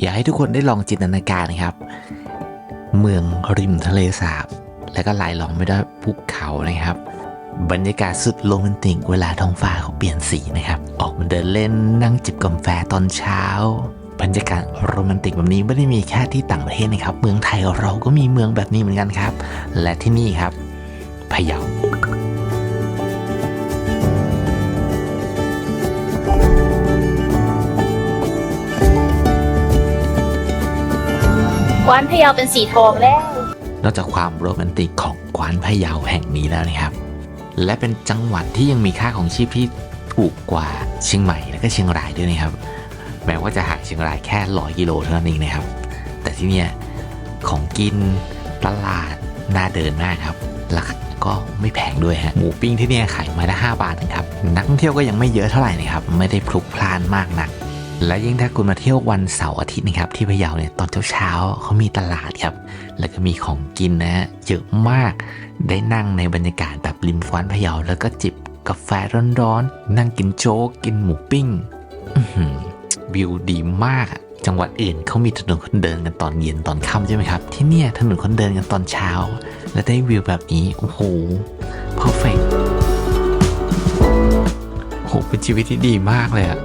อยากให้ทุกคนได้ลองจินตนาการนะครับ เมืองริมทะเลสาบ และก็ลายล้อมไปด้วยภูเขานะครับ บรรยากาศสุดโรแมนติกเวลาท้องฟ้าเขาเปลี่ยนสีนะครับ ออกมาเดินเล่นนั่งจิบกาแฟตอนเช้า บรรยากาศโรแมนติกแบบนี้ไม่ได้มีแค่ที่ต่างประเทศนะครับ เมืองไทยเราก็มีเมืองแบบนี้เหมือนกันครับ และที่นี่ครับพะเยา กวานพะเยาเป็นสีทองแล้ว นอกจากความโรแมนติกของกวานพะเยาแห่งนี้แล้วนะครับ และเป็นจังหวัดที่ยังมีค่าของชีพที่ถูกกว่าเชียงใหม่และก็เชียงรายด้วยนะครับ แม้ว่าจะห่างเชียงรายแค่ร้อยกิโลเท่านั้นเองนะครับ แต่ที่เนี่ยของกินตลาดน่าเดินมากครับราคาก็ไม่แพงด้วยฮะหมูปิ้งที่เนี่ขายไมาละห้าบาทนะครับนักท่องเที่ยวก็ยังไม่เยอะเท่าไหร่นะครับไม่ได้พลุกพล่านมากนัก และยิ่งถ้าคุณมาเที่ยววันเสาร์อาทิตย์นะครับที่พะเยาเนี่ยตอนเช้าๆเขามีตลาดครับ แล้วก็มีของกินนะฮะเยอะมาก ได้นั่งในบรรยากาศแบบริมฟ้านพะเยาแล้วก็จิบกาแฟร้อนๆ นั่งกินโจ๊กกินหมูปิ้งวิวดีมากจังหวัดอื่นเขามีถนนคนเดินกันตอนเย็นตอนค่ำใช่ไหมครับ ที่เนี่ยถนนคนเดินกันตอนเช้า และได้วิวแบบนี้โอ้โห perfect โอ้โหเป็นชีวิตที่ดีมากเลยอะ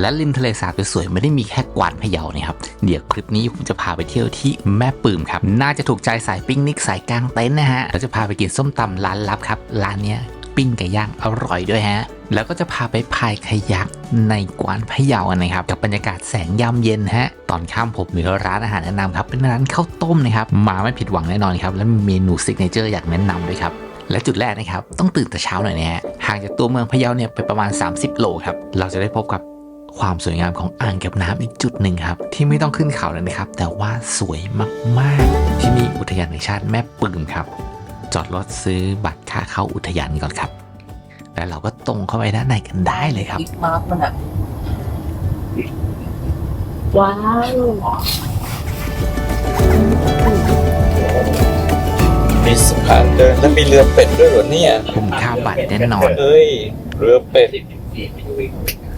และริมทะเลสาบสวยๆไม่ได้มีแค่กวานพะเยานะครับ เดี๋ยวคลิปนี้ผมจะพาไปเที่ยวที่แม่ปืมครับ น่าจะถูกใจสายปิ้งนิกสายกลางเต็นท์นะฮะเราจะพาไปกินส้มตำร้านลับครับ ร้านเนี้ยปิ้งไก่ย่างอร่อยด้วยฮะ แล้วก็จะพาไปพายคายักในกวานพะเยากันนะครับ กับบรรยากาศแสงยามเย็นฮะ ตอนค่ำผมมีร้านอาหารแนะนำครับ เป็นร้านข้าวต้มนะครับ มาไม่ผิดหวังแน่นอนครับ และมีเมนูซิกเนเจอร์อยากแนะนำด้วยครับและจุดแรกนะครับ ต้องตื่นแต่เช้าหน่อยนะฮะห่างจากตัวเมืองพะเยาเนี่ยไปประมาณ 30 โลครับ เราจะได้พบกับ ความสวยงามของอ่างเก็บน้ำอีกจุดหนึ่งครับ ที่ไม่ต้องขึ้นเขาเลยนะครับ แต่ว่าสวยมากๆ ที่นี่อุทยานแห่งชาติแม่ปืมครับ จอดรถซื้อบัตรค่าเข้าอุทยานก่อนครับ แล้วเราก็ตรงเข้าไปด้านในกันได้เลยครับบิ๊กมาร์กมันอะว้าวมีสะพานเดินแล้วมีเรือเป็ดด้วยเหรอเนี่ยคุ้มค่าบัตรแน่นอนเอ้ยเรือเป็ด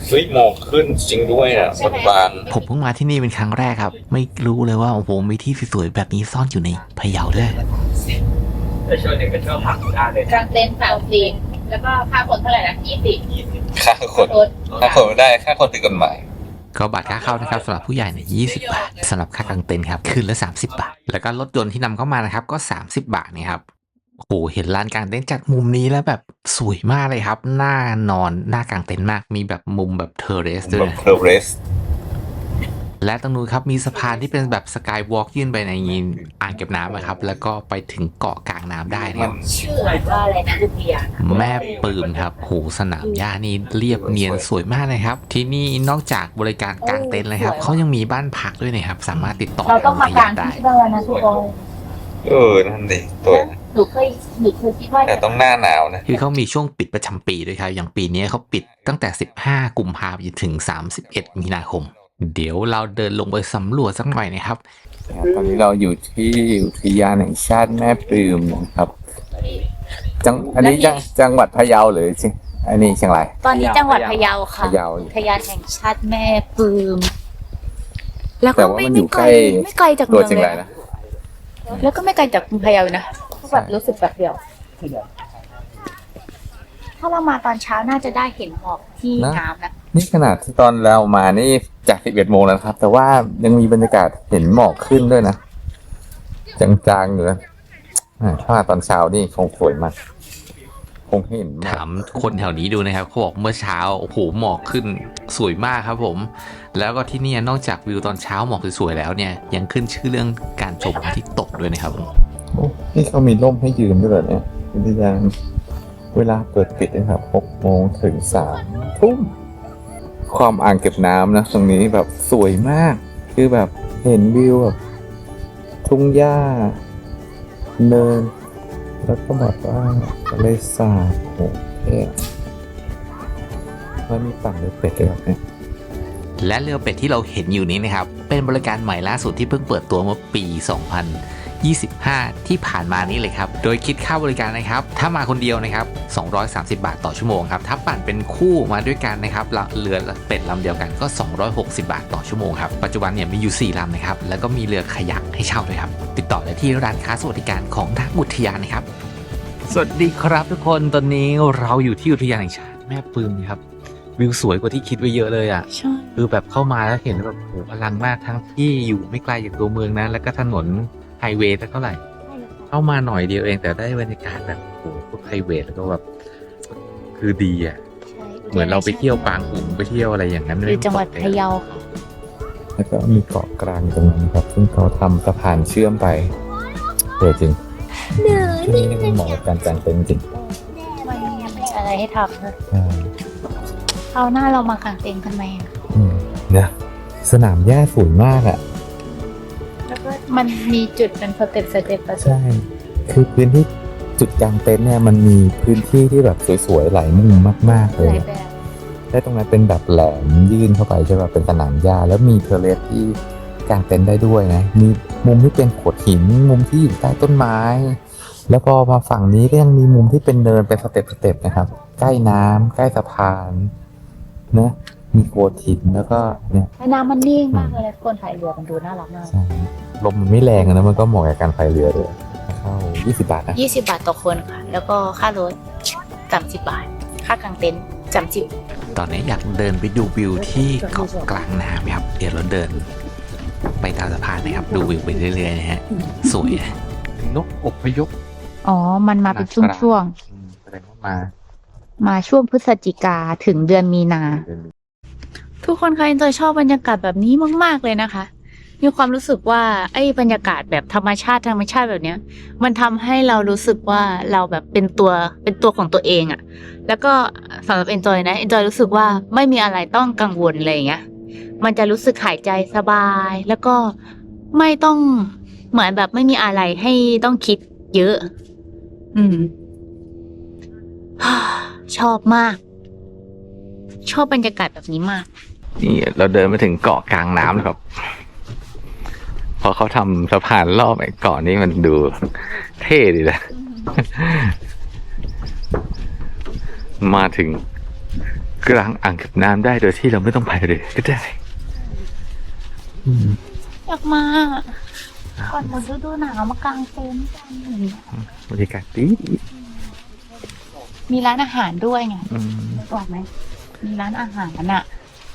เฮ้ยหมอกขึ้นจริงด้วยอะบนบานผมเพิ่งมาที่นี่เป็นครั้งแรกครับ ไม่รู้เลยว่าโอ้โหมีที่สวยๆแบบนี้ซ่อนอยู่ในพะเยาด้วยไปช่วยเด็กไปช่วยผักได้เลยกลางเต็นท์สามสิบแล้วก็ค่าคนเท่าไหร่นะยี่สิบค่าคนรถค่าคนไม่ได้ค่าคนผิดกฎหมายก็บัตรค่าเข้านะครับสำหรับผู้ใหญ่เนี่ย20บาทสำหรับค่ากางเต็นท์ครับคืนละ 30 บาท แล้วก็รถยนต์ที่นำเข้ามานะครับก็ 30 บาทนะครับ โอ้โหเห็นลานกลางเต็นท์จากมุมนี้แล้วแบบสวยมากเลยครับน่านอนหน้ากลางเต็นท์มาก มีแบบมุมแบบเทอร์เรสด้วยแบบนะเพลเรส และตรงนู้นครับมีสะพานที่เป็นแบบสกายวอล์กยื่นไปในอ่างเก็บน้ำนะครับ แล้วก็ไปถึงเกาะกลางน้ำได้นะคมัรับนชื่ออ่านว่าอะไรนะอุทยานแม่ปืมครับโหสนามหญ้านี่เรียบเนียนสวยมากเลยครับ ที่นี่นอกจากบริการกางเต็นท์เลยครับเขายังมีบ้านพักด้วยนะครับ สามารถติดต่อเราต้องมาทกางได้ ที่บ้านนะทุกคน เออ นั่นดิตัวนะ หนูเคยหนูเคยคิดว่าแต่ต้องหน้าหนาวนะ คือเขามีช่วงปิดประจำปีด้วยครับ อย่างปีนี้เขาปิดตั้งแต่ 15 กุมภาพันธ์ถึง 31 มีนาคม เดี๋ยวเราเดินลงไปสำรวจสักหน่อยนะครับ ตอนนี้เราอยู่ที่อุทยานแห่งชาติแม่ปืมนะครับ จัง อันนี้จังจังหวัดพะเยาหรือเชียงอันนี้เชียงรายตอนนี้จังหวัดพะเยาค่ะพะเยาอุทยานแห่งชาติแม่ปืม แล้วแต่ก็ว่าไม่มันอยู่ไม่ไกลใกล้ไม่ไกลจากตัเมืวองเชียงเลรายยนะ แล้วก็ไม่ไกลจากพะเยานะ แบบรู้สึกแบบเดียวถ้าเรามาตอนเช้าน่าจะได้เห็นหมอกที่นะ น้ำนะนี่ขนาดที่ตอนเรามานี่จาก 11โมงแล้วนะครับ แต่ว่ายังมีบรรยากาศเห็นหมอกขึ้นด้วยนะ จางๆอยู่นะอ่าถ้ามาตอนเช้านี่คงสวยมาก คงเห็นหมอกถามคนแถวนี้ดูนะครับเขาบอกเมื่อเช้าโอ้โหหมอกขึ้นสวยมากครับผม แล้วก็ที่เนี่ยนอกจากวิวตอนเช้าหมอกสวยๆแล้วเนี่ยยังขึ้นชื่อเรื่องการชมพระอาทิตย์ตกด้วยนะครับผม โอ้นี่เขามีร่มให้ยืมด้วยเหรอเนี่ยอุทยานเวลาเปิดปิดนะครับ6โมงถึง3ทุ่ม ความอ่างเก็บน้ำนะ ตรงนี้แบบสวยมาก คือแบบเห็นวิวแบบทุ่งหญ้า เนิน แล้วก็แบบว่าทะเลสาบโอ้โหเท่แล้วมีปั่นเรือเป็ดด้วยครับเนี่ยและเรือเป็ดที่เราเห็นอยู่นี้นะครับ เป็นบริการใหม่ล่าสุดที่เพิ่งเปิดตัวเมื่อปี 2000 25 ที่ผ่านมานี้เลยครับ โดยคิดค่าบริการนะครับ ถ้ามาคนเดียวนะครับ 230 บาทต่อชั่วโมงครับ ถ้าปั่นเป็นคู่มาด้วยกันนะครับละเรือเป็ดลำเดียวกันก็ 260 บาทต่อชั่วโมงครับ ปัจจุบันเนี่ยมีอยู่ 4ลำนะครับ แล้วก็มีเรือขยักให้เช่าด้วยครับ ติดต่อได้ที่ร้านค้าสวัสดิการของทางอุทยานนะครับ สวัสดีครับทุกคน ตอนนี้เราอยู่ที่อุทยานแห่งชาติแม่ปืมครับ วิวสวยกว่าที่คิดไว้เยอะเลยอะ ใช่ คือแบบเข้ามาแล้วเห็นแบบโหอลังมากทั้งที่อยู่ไม่ไกลจากตัวเมืองนะ แล้วก็ถนน ไฮเวย์สักเท่าไหร่ เข้ามาหน่อยเดียวเองแต่ได้บรรยากาศแบบโอ้โหพวกไฮเวย์แล้วก็แบบคือดีอะ เหมือนเราไปเที่ยวปางอุ๋งไปเที่ยวอะไรอย่างนั้นอยู่จังหวัดพะเยาค่ะ แล้วก็มีเกาะกลางตรงนั้นครับ ซึ่งเขาทำสะพานเชื่อมไปเออจริงช่วงนี้นี่มันเหมาะกับการกางเต็นท์จริงมันมีอะไรให้ทำนะใช่คราวหน้าเรามากางเต็นท์กันไหมอะอืมนะสนามหญ้าสวยมากอะแล้วก็ มันมีจุดเป็นสเต็ปสเต็ปประใช่ คือพื้นที่จุดกลางเต็นท์เนี่ยมันมีพื้นที่ที่แบบสวยๆหลายมุมมาก ๆ เลหยลายแบบและตรงนั้นเป็นแบบแหลมยื่นเข้าไปใช่ป่ะเป็นสนามหญ้าแล้วมีเทอร์เลสที่กางเต็นท์ได้ด้วยนะ มีมุมที่เป็นโขดหินมุมที่อยู่ใต้ต้นไม้ แล้วก็มาฝั่งนี้ก็ยังมีมุมที่เป็นเนินเป็นสเต็ปสเต็ปนะครับ ใกล้น้ำใกล้สะพานนะมีโขดหินแล้วก็เนี่ยแล้วน้ำมันนิ่งมากเลยคนถ่ายเรือมันดูน่ารักมาก ใช่ ลมมันไม่แรงอะนะมันก็เหมาะกับการพายเรือเลยเข้า20 บาทนะยี่สิบบาทต่อคนค่ะ แล้วก็ค่ารถสามสิบบาท ค่ากางเต็นท์สามสิบตอนนี้อยากเดินไปดูวิวที่เกาะกลางน้ำครับเดี๋ยวเราเดิน ไปตามสะพานนะครับ ดูวิวไปเรื่อยๆนะฮะสวยนะนกอพยพอ๋อ มันมาเป็นช่วงอืมแสดงว่ามาๆ มาช่วงพฤศจิกาถึงเดือนมีนาทุกคนคะอินเตอร์ชอบบรรยากาศแบบนี้มาก ๆ เลยนะคะ มีความรู้สึกว่า ไอ้บรรยากาศแบบธรรมชาติธรรมชาติแบบเนี้ย มันทำให้เรารู้สึกว่าเราแบบเป็นตัวเป็นตัวของตัวเองอะแล้วก็สำหรับเอนจอยนะเอนจอยรู้สึกว่าไม่มีอะไรต้องกังวลอะไรอย่างเงี้ยมันจะรู้สึกหายใจสบาย แล้วก็ไม่ต้องเหมือนแบบไม่มีอะไรให้ต้องคิดเยอะ อืม ชอบมาก ชอบบรรยากาศแบบนี้มาก นี่เราเดินมาถึงเกาะกลางน้ำแล้วครับ พอเขาทำสะพานรอบไอ้เกาะนี้มันดูเท่ดีนะมาถึงกลางอ่างเก็บน้ำได้โดยที่เราไม่ต้องพายเรือก็ได้อืมอยากมา ก่อนหมดฤดูหนาวมากางเต็นท์กันบรรยากาศดีมีร้านอาหารด้วยไงอืมนึกออกไหมมีร้านอาหารน่ะ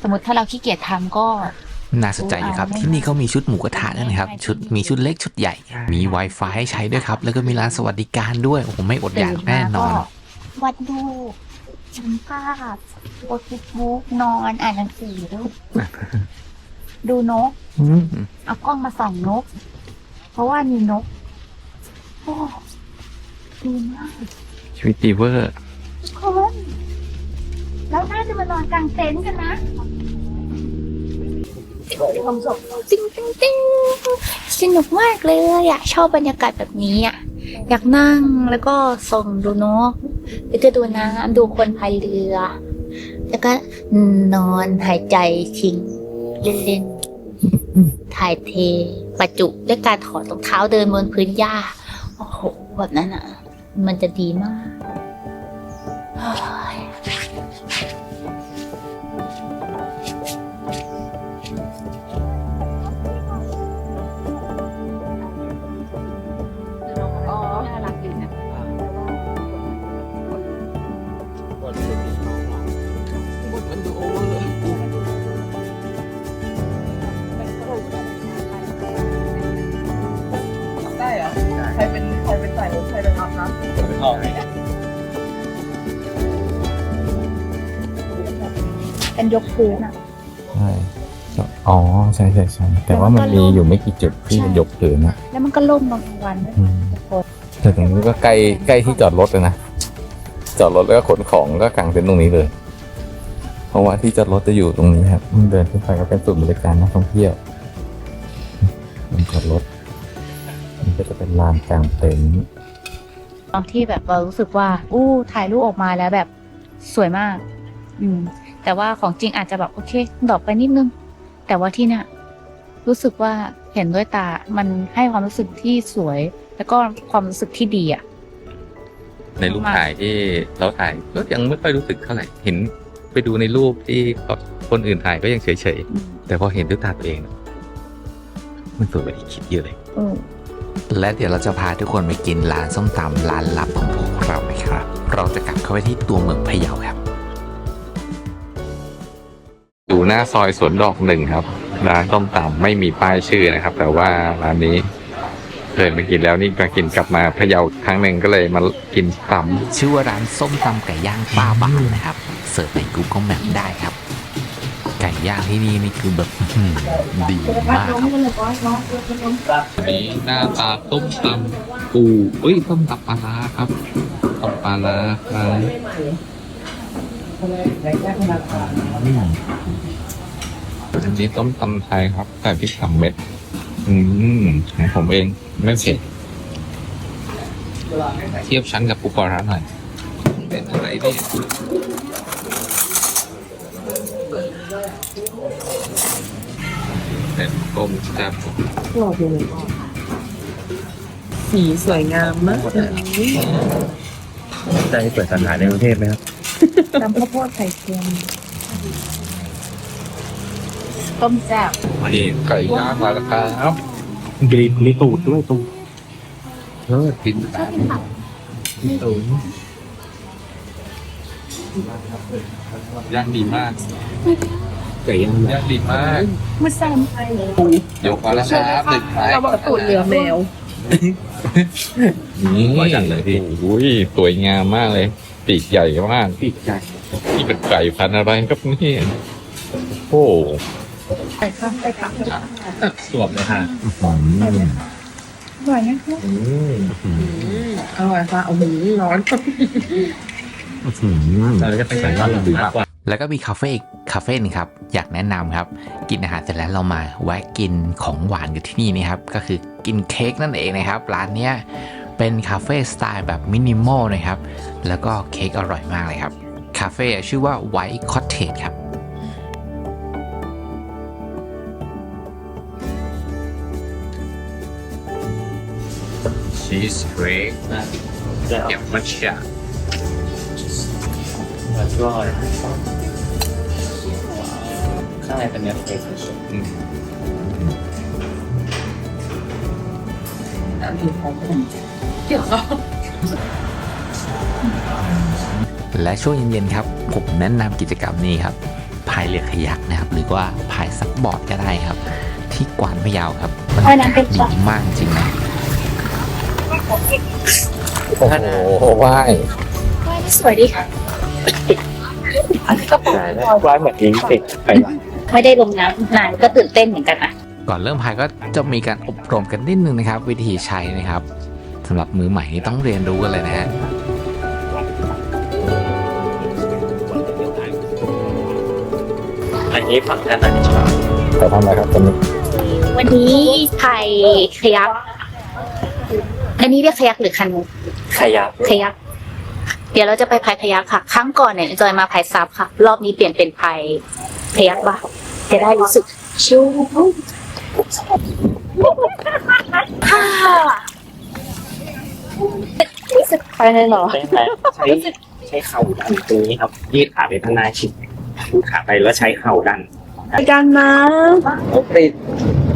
สมมติถ้าเราขี้เกียจทำก็ น่าสนใจอยู่ครับที่นี่เขามีชุดหมูกระทะด้วยนะครับชุดมีชุดเล็กชุดใหญ่ มี Wi-Fi ให้ใช้ด้วยครับ แล้วก็มีร้านสวัสดิการด้วยโอ้โหไม่อดอยากแน่นอน วัดดูชมภาพโพสเฟซบุ๊กนอนอ่านหนังสือดูดูนกอืมเอากล้องมาส่องนก เพราะว่ามีนกโอ้ดีมากชีวิตดีเวอร์คนแล้วน่าจะมานอนกลางเต็นท์กันนะ จริงจริงจริงสนุกมากเลยอะชอบบรรยากาศแบบนี้อะอยากนั่งแล้วก็ส่องดูนกแล้วก็ดูน้ำดูคนพายเรือ แล้วก็นอนหายใจทิ้งเล่นๆถ่ายเทประจุด้วยการถอดรองเท้าเดินบนพื้นหญ้าโอ้โหแบบนั้นอะ มันจะดีมาก เป็นอาบน้ำออกเป็นยกพื้นอะ ใช่อ๋อใช่ใช่ใช่แต่ว่ามันมีอยู่ไม่กี่จุดที่มันยกเกินนะแล้วมันก็ล่มตอนกลางวันด้วยอืมแต่ตรงนี้ก็ใกล้ใกล้ที่จอดรถเลยนะจอดรถแล้วก็ขนของก็กางเต็นท์ตรงนี้เลย เพราะว่าที่จอดรถจะอยู่ตรงนี้ครับมันเดินขึ้นไปก็เป็นศูนย์บริการนักท่องเที่ยวมันจอดรถมันก็จะเป็นลานกลางเต็นท์ตอน ที่แบบเรารู้สึกว่า อู้ถ่ายรูปออกมาแล้วแบบสวยมาก อืม แต่ว่าของจริงอาจจะแบบโอเคดรอปไปนิดนึง แต่ว่าที่เนี่ยรู้สึกว่าแเห็นด้วยตา มันให้ความรู้สึกที่สวย แล้วก็ความรู้สึกที่ดีอะในรูปถ่ายที่เราถ่ายก็ยังไม่ค่อยรู้สึกเท่าไหร่ เห็นไปดูในรูปที่คนอื่นถ่ายก็ยังเฉยๆ แต่พอเห็นด้วยตาตัวเอง มันสวยกว่าที่คิดเยอะเลยอืม และเดี๋ยวเราจะพาทุกคนไปกินร้านส้มตำร้านลับของพวกเรานะครับ เราจะกลับเข้าไปที่ตัวเมืองพะเยาครับ อยู่หน้าซอยสวนดอกหนึ่งครับ ร้านต้มตำไม่มีป้ายชื่อนะครับ แต่ว่าร้านนี้เคยมากินแล้วนี่มากินกลับมาพะเยาครั้งหนึ่งก็เลยมากินตชื่อว่าร้านส้มตำไก่ย่างป้าบ้านนะครับ เสิร์ชใน Google Map ได้ครับไก่ย่างที่นี่นี่คือแบบดีมากครับนี้หน้าตาต้มตำปูเอ้ยต้มตำปลาร้าครับต้มปลาร้าครับอันนี้ต้มตำไทยครับใส่พริกสามเม็ดอืมของผมเองไม่เผ็ดเทียบชั้นกับปูปลาร้าหน่อยเป็นอะไรเนี่ย เป็นต้มแซ่บสีสวยงามมากเลยจะเปิดสาขาในกรุงเทพไหมครับน้ำข้าวโพดไข่เค็มต้มแซ่บนี่ไก่ย่างมาแล้วครับมีมีตูดด้วยตูดเออกินตูนย่างดีมากไก่ย่างย่างดีมากมือแซ่บไทยเลยยกมาแล้วครับหนึ่งไม้เราบอกตูดเรือแมวนี่โอ้ยสวยงามมากเลย ปีกใหญ่มากปีกไก่นี่เป็นไก่พันธุ์อะไรครับนี่โอ้ไข่ข้าวไข่ข้าวสวบเลยค่ะอร่อยนะคะอืมอร่อยค่ะโอ้โหร้อนเราจะไปไก่ย่างเราดีมากกว่า แล้วก็มีคาเฟ่อีกคาเฟ่หนึงครับ อยากแนะนำครับ กินอาหารเสร็จแล้วเรามาแวะกินของหวานกันที่นี่นะครับ ก็คือกินเค้กนั่นเองนะครับ ร้านเนี้ยเป็นคาเฟ่สไตล์แบบมินิมอลนะครับ แล้วก็เค้กอร่อยมากเลยครับ คาเฟ่ชื่อว่า White Cottage ครับชีสเค้กเก็บมัชชา แล้วก็ข้างในเป็นเนื้อเค้กอืมเดี๋ยวและช่วงเย็นๆครับ ผมแนะนำกิจกรรมนี้ครับพายเรือขยักนะครับ หรือว่าพายซักบอร์ดก็ได้ครับ ที่กวานพะเยาครับมันว่ายน้ำเป็นดีปะมากจริงนะโอ้โหว่ายสวยดีค่ะ ใช่แล้ววายเหมือนอิงติดไปไม่ได้ลงน้ำนานก็ตื่นเต้นเหมือนกันนะก่อนเริ่มพายก็จะมีการอบรมกันนิดนึงนะครับ วิธีใช้นะครับสำหรับมือใหม่นี่ต้องเรียนรู้กันเลยนะฮะอันนี้ฝั่งท่านอนิชาไปทำอะไรครับตอนนี้วันนี้พายคยักอันนี้เรียกคยักหรือคันขยับคยัก เดี๋ยวเราจะไปพายคยักค่ะ ครั้งก่อนเนี่ยจอยมาพายซับค่ะ รอบนี้เปลี่ยนเป็นพายคยักบ้างจะได้รู้สึกชิลค่ะรู้สึกไปเลยเหรอใช่ไหมใช้ใช้เข่าดันตรงนี้ครับ ยืดขาไปข้างหน้าชิดขาไปแล้วใช้เข่าดันไปกันนะติด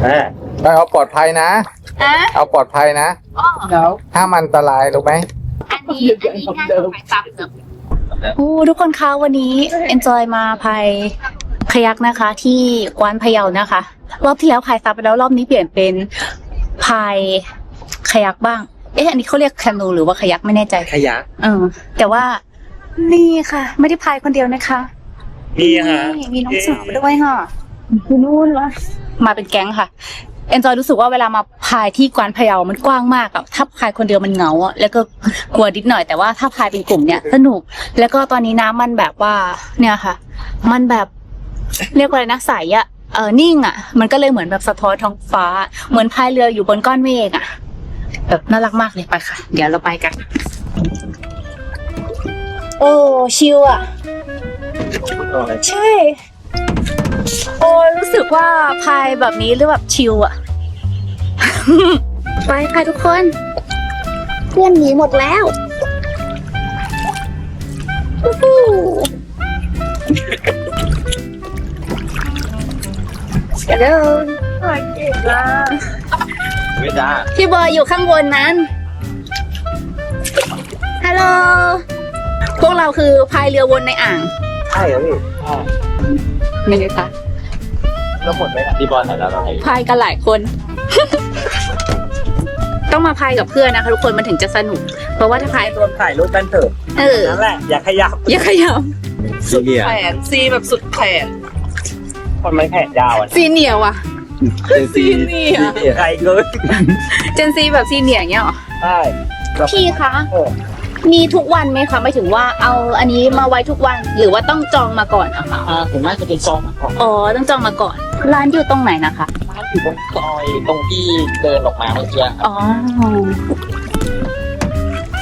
อ่าไปเอาปลอดภัยนะ เอาปลอดภัยนะเดี๋ยวห้ามอันตรายรู้ไหมอั นนี้อันนี้ง่ายกว่าพายซับเนอะโอ้ทุกคนคะวันนี้ enjoy มาพายคยักนะคะ ที่กวานพะเยานะคะ รอบที่แล้วพายซับไปแล้วรอบนี้เปลี่ยนเป็นพายคยักบ้าง เอ๊ะอันนี้เขาเรียกแคนูหรือว่าคยักไม่แน่ใจขยับเออแต่ว่านี่ค่ะ ไม่ได้พายคนเดียวนะคะนี่ค่ะนี่มีน้องสาวด้วยค่ะคือนู่นวะมาเป็นแก๊งค่ะ เอนจอยรู้สึกว่าเวลามาพายที่กวานพะเยามันกว้างมากอะถ้าพายคนเดียวมันเหงาอะแล้วก็กลัวนิดหน่อยแต่ว่าถ้าพายเป็นกลุ่มเนี่ยสนุก แล้วก็ตอนนี้น้ำมันแบบว่า เนี่ยค่ะ มันแบบเรียกว่าอะไรนะใสอะเออนิ่งอะมันก็เลยเหมือนแบบสะท้อนท้องฟ้า เหมือนพายเรืออยู่บนก้อนเมฆอะแบบน่ารักมากเลยไปค่ะ เดี๋ยวเราไปกัน โอ้ชิลอะใช่ โอ้รู้สึกว่าพายแบบนี้หรือแบบชิลอะไปค่ะทุกคน เพื่อนหนีหมดแล้วฮู้ฮู้ฮัลโหลเก่งนะไม่ได้พี่บอยอยู่ข้างบนนั้น ฮัลโหล พวกเราคือพายเรือวนในอ่าง ใช่เหรอพี่ ไม่เลยค่ะแล้วหมดไหมล่ะที่บอลไหนแล้วเราไหนพายกันหลายคน ต้องมาพายกับเพื่อนนะคะทุกคนมันถึงจะสนุก เพราะว่าถ้าพายรวมถ่ายรูปกันเถอะเออนั่นแหละอย่าขยับอย่าขยับซีเรียแขนซีแบบสุดแขนคนมันแขนยาวอะซีเนียร์ว่ะซีนี่อะใครเกินเจนซีแบบซีเนียร์อย่างเงี้ยเหรอใช่พี่คะเออ มีทุกวันไหมคะหมายถึงว่าเอาอันนี้มาไว้ทุกวันหรือว่าต้องจองมาก่อนอะคะอ่าผมน่าจะเป็นซองของอ๋อต้องจองมาก่อน ร้านอยู่ตรงไหนนะคะ ร้านอยู่ตรงซอยตรงที่เดินออกมาเมื่อกี้อ๋อ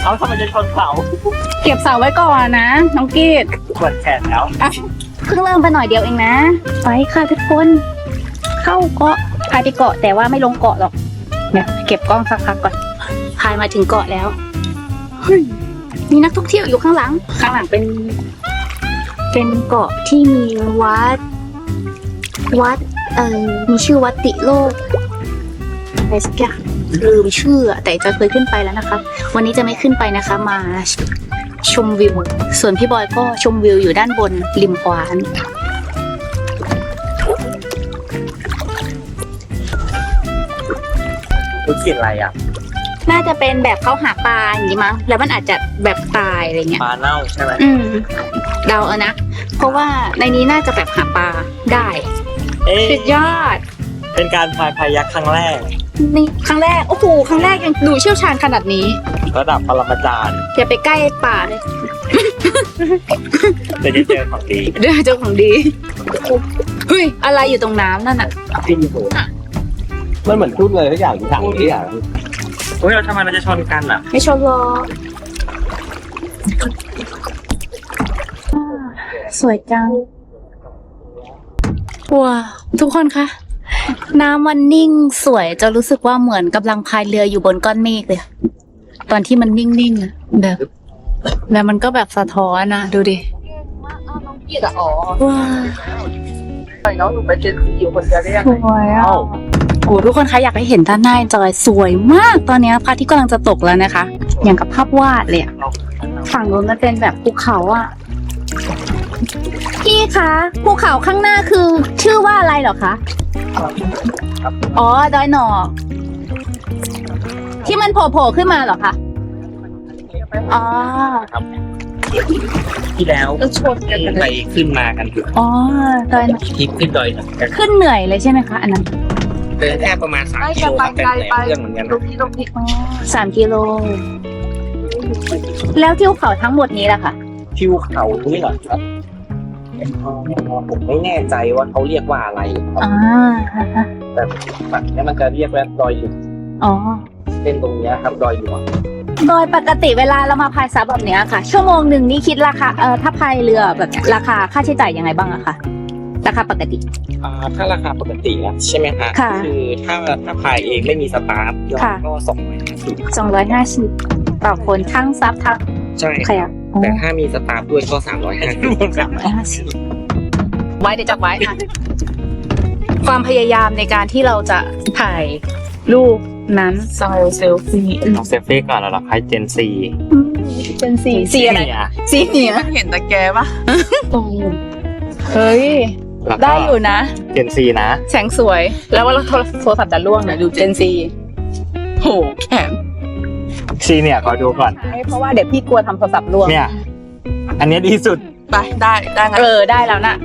เขาทำไมจะชนเสาเก็บเสาไว้ก่อนนะ น้องกีดปวดแขนแล้วเพิ่งเริ่มไปหน่อยเดียวเองนะ ไปค่ะทุกคน เข้าเกาะพายไปเกาะแต่ว่าไม่ลงเกาะหรอกเนี่ยเก็บกล้องสักพักก่อนพายมาถึงเกาะแล้วเฮ้ย มีนักท่องเที่ยวอยู่ข้างหลัง ข้างหลังเป็น เป็นเกาะที่มีวัด วัด เอ่อ มีชื่อวัดติโลกอะไรสักอย่างลืมชื่ออะแต่จะเคยขึ้นไปแล้วนะคะ วันนี้จะไม่ขึ้นไปนะคะ มาชมวิว ส่วนพี่บอยก็ชมวิวอยู่ด้านบนริมขวานคุณกินอะไรอะ น่าจะเป็นแบบเขาหาปลาอย่างนี้มั้ง แล้วมันอาจจะแบบตายอะไรเงี้ย ปลาเน่าใช่ไหมอืมเดาเอานะ เพราะว่าในนี้น่าจะแบบหาปลาได้ เอ๊ะสุดยอด เป็นการพายพายักครั้งแรก นี่ครั้งแรก โอ้โห ครั้งแรกยังดูเชี่ยวชาญขนาดนี้ ระดับปรมาจารย์อย่าไปใกล้ป่าเลยจะได้เจอของดีเดี๋ยวเจ้าของดี เฮ้ย อะไรอยู่ตรงน้ำนั่นน่ะที่มีหูมันเหมือนทุ่นเลยทุกอย่างทุกอย่างทุกอย่าง เฮ้ยเราทำไมเราจะชนกันอะ ไม่ชนหรอกสวยจัง ว้าวทุกคนคะ น้ำมันนิ่งสวยจะรู้สึกว่าเหมือนกำลังพายเรืออยู่บนก้อนเมฆเลย ตอนที่มันนิ่งๆอะแบบแล้วมันก็แบบสะท้อนนะดูดิพี่อะอ๋อว้าวไปน้องหนูไปเจนซีอยู่คนเดียวได้ยังสไงวยอะโอ้ทุกคนคะอยากให้เห็นด้านหน้าจอยสวยมากตอนนี้พระอาทิตย์กำลังจะตกแล้วนะคะ อย่างกับภาพวาดเลยอะฝั่งนู้นมันเป็นแบบภูเขาอะ พี่คะภูเขาข้างหน้าคือชื่อว่าอะไรเหรอคะ อ๋อ ดอยหนอก ที่มันโผล่ๆขึ้นมาเหรอคะ อ๋อ ที่แล้วก็ชนกันไปขึ้นมากันอ๋อดอยหนอกทริปขึ้นดอยกันขึ้นเหนื่อยเลยใช่ไหมคะอันนั้นเดินแค่ประมาณสามไม่กิจะโลไปครับไกลเป็นไปเรื่องเหมือนกันตรงนี้ตรงนี้อ๋อสามกิโล แล้วทิวเขาทั้งหมดนี้ล่ะคะทิวเขานี่เหรอครับผมไม่แน่ใจว่าเขาเรียกว่าอะไรครับอ่าแต่แบบนี้มันจะเรียกว่าดอยหลวงอ๋อเส้นตรงเนี้ยครับดอยหลวง โดยปกติเวลาเรามาพายซับแบบเนี้ยค่ะ ชั่วโมงหนึ่งนี่คิดราคาเอ่อถ้าพายเรือแบบเนี้ยราคาค่าใช้จ่ายยังไงบ้างอะคะราคาปกติ อ่าถ้าราคาปกตินะใช่ไหมฮะค่ะ คือถ้าถ้าพายเองไม่มีสตาฟยอดค่ะก็สองร้อยห้าสิบสองร้อยห้าสิบต่อคนทั้งซับทั้งใช่ ใครอะอ๋อแต่ถ้ามีสตาฟด้วยก็สามร้อยห้าสิบสามร้อยห้าสิบ ไว้เดี๋ยวจับไว้ค่ะความพยายามในการที่เราจะถ่ายรูป นั้นซอยเซลฟี่เอาเซฟฟี่ก่อนแล้วเราค่อยเจนซีเป็นสีสีอะไรสีเหนียเห็นแต่แกปะเฮ้ยได้อยู่นะ เจนซีนะ แสงสวย แล้วว่าเราโทรศัพท์จะล่วงนะดูเจนซีโหแขนซีเนี่ยขอดูก่อน เพราะว่าเดี๋ยวพี่กลัวทำโทรศัพท์ล่วงเนี่ย อันเนี้ยดีสุด ไปได้ได้งั้นเออได้แล้วน่ะ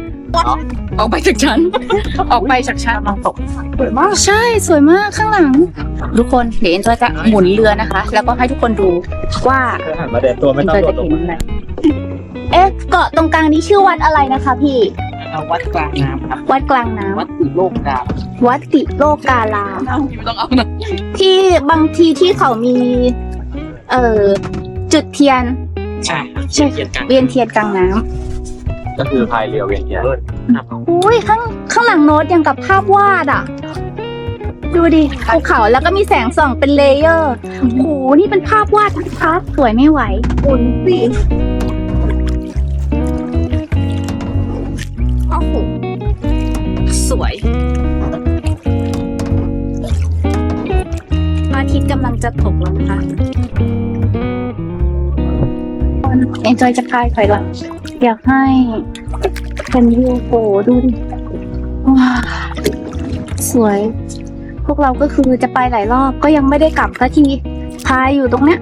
ออกไปจากชั้นออกไปจากชั้นน้องตกสวยมากใช่สวยมากข้างหลัง ทุกคนเดี๋ยวเอ็นจอยจะหมุนเรือนะคะ แล้วก็ให้ทุกคนดูว่าเธอหันมาเดินตัวไม่เอ็นต้องจอยโดจะดลงเห็นอะไรเอ๊ะเกาะตรงกลางนี้ชื่อวัดอะไรนะคะ พี่ เอาวัดกลางน้ำครับวัดกลางน้ำวัดติโลกกลางวัดติโลกาลามน้ำไม่ต้องเอานะที่บางทีที่เขามี เอ่อจุดเทียน ใช่ใช่เทียนกลางเวียนเทียนกลางน้ก็คือพายเรือเวียนเทียนำอุ้ยข้างข้างหลังโน้ตยังกับภาพวาดอะ ดูดิภูเขาแล้วก็มีแสงส่องเป็นเลเยอร์โหนี่เป็นภาพวาดนะคะสวยไม่ไหวอุ่นสิโอ้โหสวยพระอาทิตย์กำลังจะตกแล้วนะคะเอ็นจอยจะพายถอยหลังอยากให้ เป็นวิวโหดูดิว้าวสวย พวกเราก็คือจะไปหลายรอบก็ยังไม่ได้กลับสักทีพายอยู่ตรงเนี้ย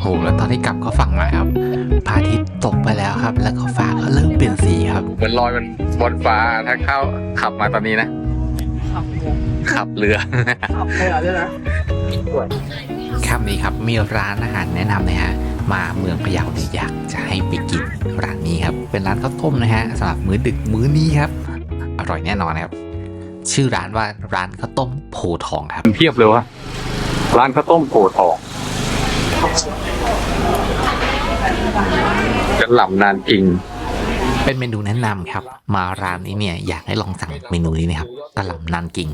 โหแล้วตอนที่กลับเข้าฝั่งมาครับพระอาทิตย์ตกไปแล้วครับ แล้วก็ฟ้าก็เริ่มเปลี่ยนสีครับ เหมือนลอยมันบนฟ้าถ้าเข้าขับมาตอนนี้นะ ขับเรือขับไปเหรอเนี่ยนะครับนี้ครับมีร้านอาหารแนะนำนะฮะ มาเมืองพะเยาเนี่ยอยากจะให้ไปกินร้านนี้ครับ เป็นร้านข้าวต้มนะฮะสำหรับมื้อดึกมื้อนี้ครับ อร่อยแน่นอนครับ ชื่อร้านว่าร้านข้าวต้มโพธิ์ทองครับเพียบเลยวะร้านข้าวต้มโพธิ์ทองกระหล่ำนานจริงเป็นเมนูแนะนำครับ มาร้านนี้เนี่ยอยากให้ลองสั่งเมนูนี้นะครับกะหล่ำนานกิง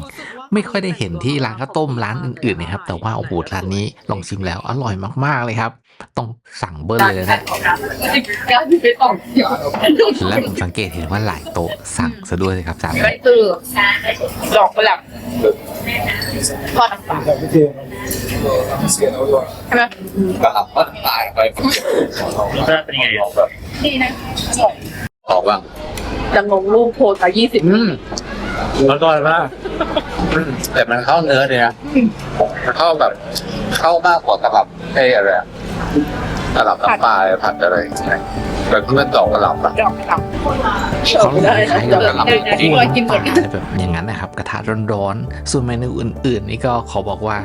ไม่ค่อยได้เห็นที่ร้านข้าวต้มร้านอื่นๆนะครับแต่ว่าโอ้โหร้านนี้ลองชิมแล้วอร่อยมากๆเลยครับ ต้องสั่งเบิ้ลเลยนะการที่ไปต้องเกี่ยวและผมสังเกตเห็นว่าหลายโต๊ะสั่งซะด้วยเลยครับสั่งไปตื่นดอกประหลับทอดน้ำปลาใช่ไหมกระหล่ำก็ตายไปเป็นยังไงแบบดีนะอร่อยออกบ้างจะลงรูปโพสต์กับยี่สิบอืมแล้วก็ว่าแต่มันเข้าเนื้อเลยนะมันเข้าแบบเข้ามากกว่ากระหล่ำเอ้ยอะไร อะกระหล่ำน้ำปลาผัดอะไรแบบเพื่อนดอกกระหล่ำอะ ดอกประหลับเขาเลยคล้ายๆกับกะหล่ำเดี๋ยวคั่วเรากินหมดน้ำปลาแบบอย่างนั้นนะครับ กระทะร้อนๆ ส่วนเมนูอื่น ๆ นี่ก็ขอบอกว่า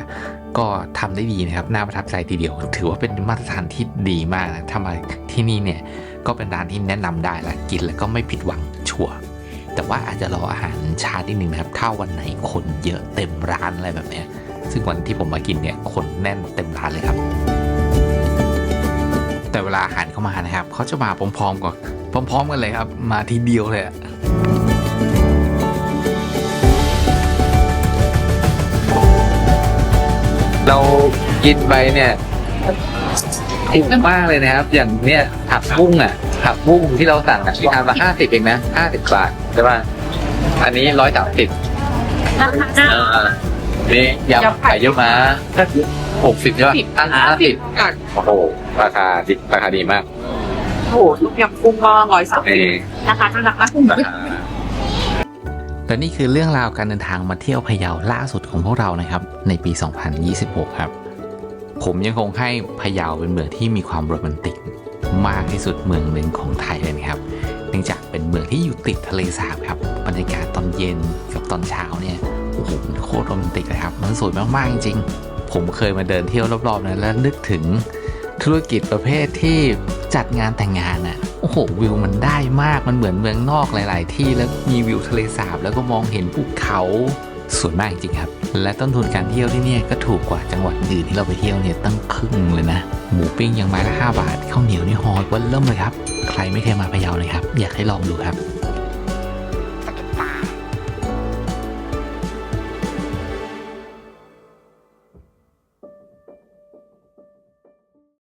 ก็ทำได้ดีนะครับ น่าประทับใจทีเดียว ถือว่าเป็นมาตรฐานที่ดีมากนะถ้ามาที่นี่เนี่ย ก็เป็นร้านที่แนะนำได้และกินแล้วก็ไม่ผิดหวังชัวร์แต่ว่าอาจจะรออาหารชานิดนึงนะครับ ถ้าวันไหนคนเยอะเต็มร้านอะไรแบบเนี้ยซึ่งวันที่ผมมากินเนี่ยคนแน่นเต็มร้านเลยครับ แต่เวลาอาหารเข้ามานะครับเขาจะมาพร้อมๆกันพร้อมๆกันเลยครับ มาทีเดียวเลยอะเรากินไปเนี่ยถูกมากเลยนะครับ อย่างเนี้ยผักบุ้งอะผักบุ้งที่เราสั่งอะที่ทานมาห้าสิบเองนะห้าสิบบาทใช่ป่ะอันนี้ร้อยสามสิบนี่ยำไข่เยี่ยวม้าหกสิบใช่ป่ะอันห้าสิบโอ้โห ราคาดีราคาดีมากโอ้โหทุกยำกุ้งก็ร้อยสามนี่ราคาเท่าไหร่คะราคาและนี่คือเรื่องราวการเดินทางมาเที่ยวพะเยาล่าสุดของพวกเรานะครับ ในปี 2026 ครับ ผมยังคงให้พะเยาเป็นเมืองที่มีความโรแมนติก มากที่สุดเมืองหนึ่งของไทยเลยนะครับเนื่องจากเป็นเมืองที่อยู่ติดทะเลสาบครับบรรยากาศตอนเย็นกับตอนเช้าเนี่ยโอ้โหมันโคตรโรแมนติกเลยครับมันสวยมากๆจริง ๆ ผมเคยมาเดินเที่ยวรอบๆนะแล้วนึกถึง ธุรกิจประเภทที่จัดงานแต่งงานน่ะโอ้โหวิวมันได้มากมันเหมือนเมืองนอกหลาย ๆ ที่แล้วมีวิวทะเลสาบแล้วก็มองเห็นภูเขาสวยมากจริงครับ และต้นทุนการเที่ยวที่นี่ก็ถูกกว่าจังหวัดอื่นที่เราไปเที่ยวเนี่ยตั้งครึ่งเลยนะ หมูปิ้งยังไม้ละ5บาทข้าวเหนียวนี่ฮอยวันเริ่มเลยครับ ใครไม่เคยมาพะเยาเลยครับ อยากให้ลองดูครับ